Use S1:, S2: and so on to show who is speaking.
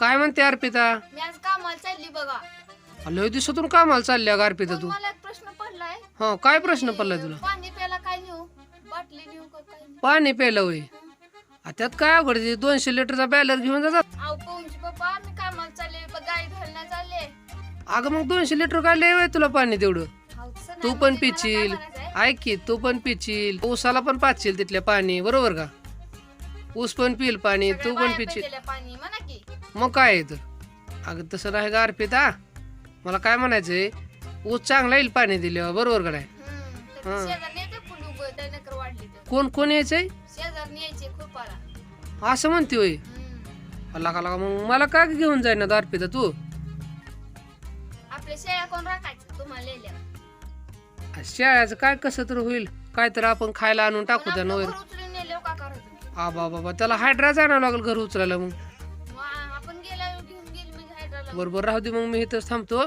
S1: काय म्हणते अर्पिता?
S2: मी आज कामाला चालली बघा.
S1: लय दिवसातून कामाला चालल्या का अर्पिता
S2: पण
S1: तू?
S2: मला एक प्रश्न पडलाय.
S1: हा काय प्रश्न पडलाय तुला?
S2: पाणी प्यायला काय नेऊ? बाटली नेऊ का काय नेऊ?
S1: पाणी प्यायला होय. आ, त्यात काय अवघड आहे? दोनशे लिटरचा बॅलर घेऊन जातात
S2: अहो पहुंची पप्पा मी कामाला चालले ब- गाई धरण्यात चालले.
S1: अगं मग दोनशे लिटर काय लय होय तुला पाणी तेवढं?
S2: अहो, तसं
S1: तू पण
S2: म्हणजे मला काय
S1: पिशील
S2: म्हणायचंय?
S1: ऐक की तू पण पिशील. ऊसाला पण पाचशील तिथल्या पाणी बरोबर का? ऊस पण पिल पाणी
S2: सगळ्या
S1: तू पण
S2: बाया
S1: पिशील.
S2: प्यायलेलं पाणी म्हणा की.
S1: मग काय आहे तर अगं तसं नाही का अर्पिता? मला काय म्हणायचंय ऊस चांगला येईल पाणी दिल्यावर बरोबर का नाही?
S2: हम्म, तर
S1: हा.
S2: शेजारने येते कुलू ब- त्या नकर वाढली तर.
S1: कोण कोण यायचंय
S2: शेजारने यायचे
S1: असं म्हणते होय.
S2: हम्म.
S1: अल्ला का मग मला काय घेऊन जाईना ना अर्पिता तू?
S2: आपल्या शेळ्या कोण राखायचं तुम्हाला लिहिल्या?
S1: शेळ्याचं काय कसं तर होईल? काय तर आपण खायला आणून टाकू त्या नवर
S2: उचलून नेले का करा तुम्ही
S1: आबा बाबा त्याला हायड्रा जाणार लागेल घर उचलायला मग. बरोबर. राहू दे मग मी इथंच थांबतो.